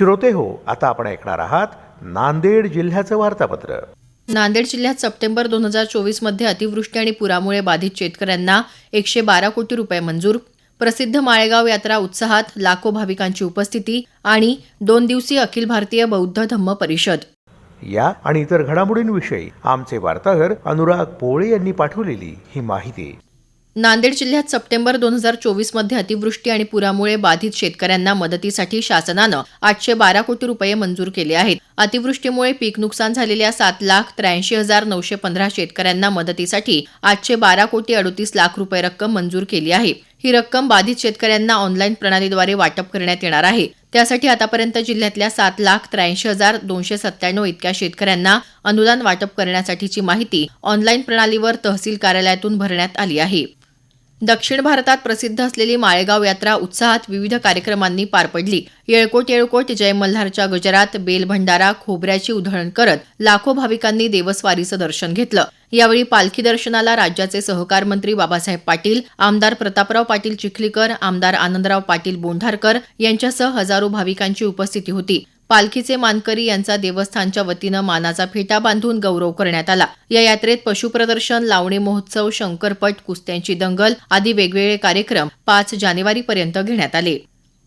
श्रोते हो आता आपण ऐकणार आहात नांदेड जिल्ह्याचं वार्तापत्र. नांदेड जिल्ह्यात सप्टेंबर दोन हजार चोवीसमध्ये अतिवृष्टी आणि पुरामुळे बाधित शेतकऱ्यांना एकशे बारा कोटी रुपये मंजूर. प्रसिद्ध माळेगाव यात्रा उत्साहात लाखो भाविकांची उपस्थिती आणि दोन दिवसीय अखिल भारतीय बौद्ध धम्म परिषद. या आणि इतर घडामोडींविषयी आमचे वार्ताहर अनुराग पोळे यांनी पाठवलेली ही माहिती. नांदेड जिल्ह्यात सप्टेंबर दोन हजार चोवीसमध्ये अतिवृष्टी आणि पुरामुळे बाधित शेतकऱ्यांना मदतीसाठी शासनानं आठशे बारा कोटी रुपये मंजूर केले आहेत. अतिवृष्टीमुळे पीक नुकसान झालेल्या सात लाख त्र्याऐंशी हजार नऊशे पंधरा शेतकऱ्यांना मदतीसाठी आठशे बारा कोटी अडोतीस लाख रुपये रक्कम मंजूर केली आहे. ही रक्कम बाधित शेतकऱ्यांना ऑनलाईन प्रणालीद्वारे वाटप करण्यात येणार आहे. त्यासाठी आतापर्यंत जिल्ह्यातल्या सात लाख त्र्याऐंशी हजार दोनशे सत्त्याण्णव इतक्या शेतकऱ्यांना अनुदान वाटप करण्यासाठीची माहिती ऑनलाईन प्रणालीवर तहसील कार्यालयातून भरण्यात आली आहे. दक्षिण भारतात प्रसिद्ध असलेली माळेगाव यात्रा उत्साहात विविध कार्यक्रमांनी पार पडली. येळकोट येळकोट जय मल्हारच्या गजरात बेल भंडारा खोबऱ्याची उधळण करत लाखो भाविकांनी देवस्वारीचं दर्शन घेतलं. यावेळी पालखी दर्शनाला राज्याचे सहकार मंत्री बाबासाहेब पाटील आमदार प्रतापराव पाटील चिखलीकर आमदार आनंदराव पाटील बोंढारकर यांच्यासह हजारो भाविकांची उपस्थिती होती. पालखीचे मानकरी यांचा देवस्थानच्या वतीनं मानाचा फेटा बांधून गौरव करण्यात आला. या यात्रेत पशुप्रदर्शन लावणी महोत्सव शंकरपट कुस्त्यांची दंगल आदी वेगवेगळे कार्यक्रम पाच जानेवारीपर्यंत घेण्यात आले.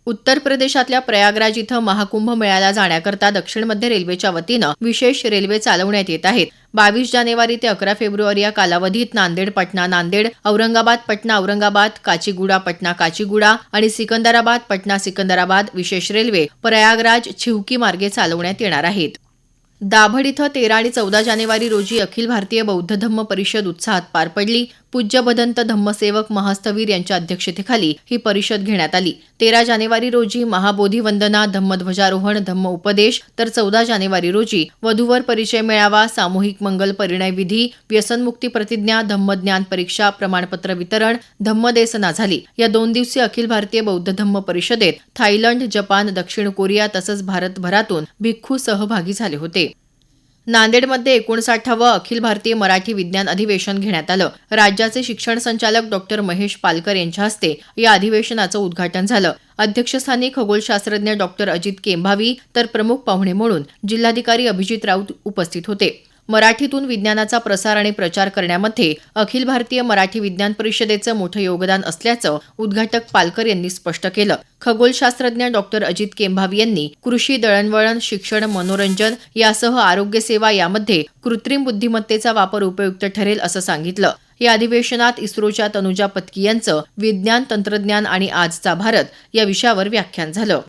उत्तर प्रदेशातल्या प्रयागराज इथं महाकुंभ मेळ्याला जाण्याकरता दक्षिण मध्य रेल्वेच्या वतीनं विशेष रेल्वे चालवण्यात येत आहेत. बावीस जानेवारी ते अकरा फेब्रुवारी या कालावधीत नांदेड पटना नांदेड औरंगाबाद पटना औरंगाबाद काचीगुडा पटना काचीगुडा आणि सिकंदराबाद पटना सिकंदराबाद विशेष रेल्वे प्रयागराज छिवकी मार्गे चालवण्यात येणार आहेत. दाभड इथं तेरा आणि चौदा जानेवारी रोजी अखिल भारतीय बौद्ध धम्म परिषद उत्साहात पार पडली. पूज्य भदंत धम्मसेवक महास्थवीर यांच्या अध्यक्षतेखाली ही परिषद घेण्यात आली. तेरा जानेवारी रोजी महाबोधी वंदना धम्मध्वजारोहण धम्म उपदेश तर चौदा जानेवारी रोजी वधूवर परिचय मेळावा सामूहिक मंगल परिणय विधी व्यसनमुक्ती प्रतिज्ञा धम्मज्ञान परीक्षा प्रमाणपत्र वितरण धम्मदेसना झाली. या दोन दिवसीय अखिल भारतीय बौद्ध धम्म परिषदेत थायलंड जपान दक्षिण कोरिया तसंच भारतभरातून भिक्खू सहभागी झाले होते. नांदेडमध्ये एकोणसाठावं अखिल भारतीय मराठी विज्ञान अधिवेशन घेण्यात आलं. राज्याचे शिक्षण संचालक डॉक्टर महेश पालकर यांच्या हस्ते या अधिवेशनाचं उद्घाटन झालं. अध्यक्षस्थानी खगोलशास्त्रज्ञ डॉक्टर अजित केंभावी तर प्रमुख पाहुणे म्हणून जिल्हाधिकारी अभिजित राऊत उपस्थित होते. मराठीतून विज्ञानाचा प्रसार आणि प्रचार करण्यामध्ये अखिल भारतीय मराठी विज्ञान परिषदेचं मोठं योगदान असल्याचं उद्घाटक पालकर यांनी स्पष्ट केलं. खगोलशास्त्रज्ञ डॉक्टर अजित केंभावी यांनी कृषी दळणवळण शिक्षण मनोरंजन यासह आरोग्य सेवा यामध्ये कृत्रिम बुद्धिमत्तेचा वापर उपयुक्त ठरेल असं सांगितलं. या अधिवेशनात इस्रोच्या तनुजा पत्की यांचं विज्ञान तंत्रज्ञान आणि आजचा भारत या विषयावर व्याख्यान झालं.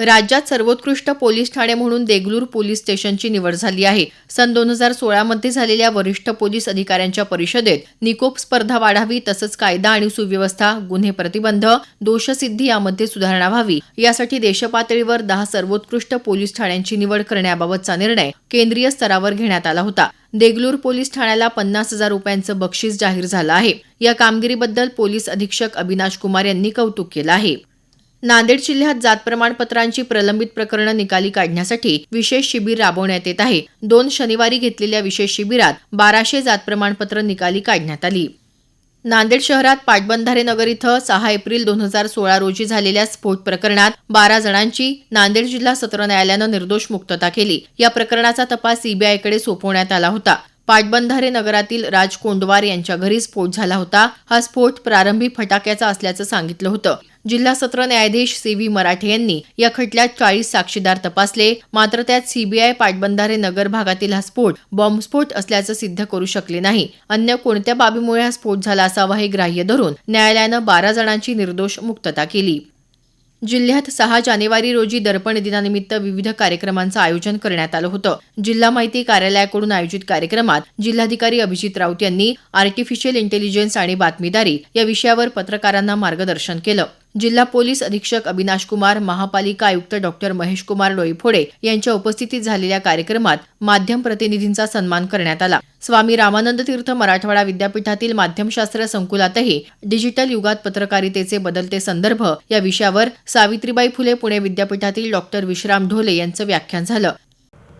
राज्यात सर्वोत्कृष्ट पोलीस ठाणे म्हणून देगलूर पोलीस स्टेशनची निवड झाली आहे. सन दोन हजार सोळामध्ये झालेल्या वरिष्ठ पोलीस अधिकाऱ्यांच्या परिषदेत निकोप स्पर्धा वाढावी तसंच कायदा आणि सुव्यवस्था गुन्हे प्रतिबंध दोषसिद्धी यामध्ये सुधारणा व्हावी. यासाठी देशपातळीवर दहा सर्वोत्कृष्ट पोलीस ठाण्यांची निवड करण्याबाबतचा निर्णय केंद्रीय स्तरावर घेण्यात आला होता. देगलूर पोलीस ठाण्याला पन्नास हजार रुपयांचं बक्षीस जाहीर झालं आहे. या कामगिरीबद्दल पोलीस अधीक्षक अविनाश कुमार यांनी कौतुक केलं आहे. नांदेड जिल्ह्यात जात प्रमाणपत्रांची प्रलंबित प्रकरणं निकाली काढण्यासाठी विशेष शिबिर राबवण्यात येत आहे. दोन शनिवारी घेतलेल्या विशेष शिबिरात बाराशे जात प्रमाणपत्र निकाली काढण्यात आली. नांदेड शहरात पाटबंधारे नगर इथं सहा एप्रिल दोन हजार सोळा रोजी झालेल्या स्फोट प्रकरणात बारा जणांची नांदेड जिल्हा सत्र न्यायालयानं निर्दोष मुक्तता केली. या प्रकरणाचा तपास सीबीआयकडे सोपवण्यात आला होता. पाटबंधारे नगरातील राज कोंडवार यांच्या घरी स्फोट झाला होता. हा स्फोट प्रारंभी फटाक्याचा असल्याचं सांगितलं होतं. जिल्हा सत्र न्यायाधीश सी व्ही मराठे यांनी या खटल्यात चाळीस साक्षीदार तपासले. मात्र त्यात सीबीआय पाटबंधारे नगर भागातील हा स्फोट बॉम्बस्फोट असल्याचं सिद्ध करू शकले नाही. अन्य कोणत्या बाबीमुळे हा स्फोट झाला असावा हे ग्राह्य धरून न्यायालयानं बारा जणांची निर्दोष मुक्तता केली. जिल्ह्यात सहा जानेवारी रोजी दर्पण दिनानिमित्त विविध कार्यक्रमांचं आयोजन करण्यात आलं होतं. जिल्हा माहिती कार्यालयाकडून आयोजित कार्यक्रमात जिल्हाधिकारी अभिजित राऊत यांनी आर्टिफिशियल इंटेलिजन्स आणि बातमीदारी या विषयावर पत्रकारांना मार्गदर्शन केलं. जिल्हा पोलीस अधीक्षक अविनाश कुमार महापालिका आयुक्त डॉक्टर महेशकुमार डोईफोडे यांच्या उपस्थितीत झालेल्या कार्यक्रमात माध्यम प्रतिनिधींचा सन्मान करण्यात आला. स्वामी रामानंद तीर्थ मराठवाडा विद्यापीठातील माध्यमशास्त्र संकुलातही डिजिटल युगात पत्रकारितेचे बदलते संदर्भ या विषयावर सावित्रीबाई फुले पुणे विद्यापीठातील डॉक्टर विश्राम ढोले यांचं व्याख्यान झालं.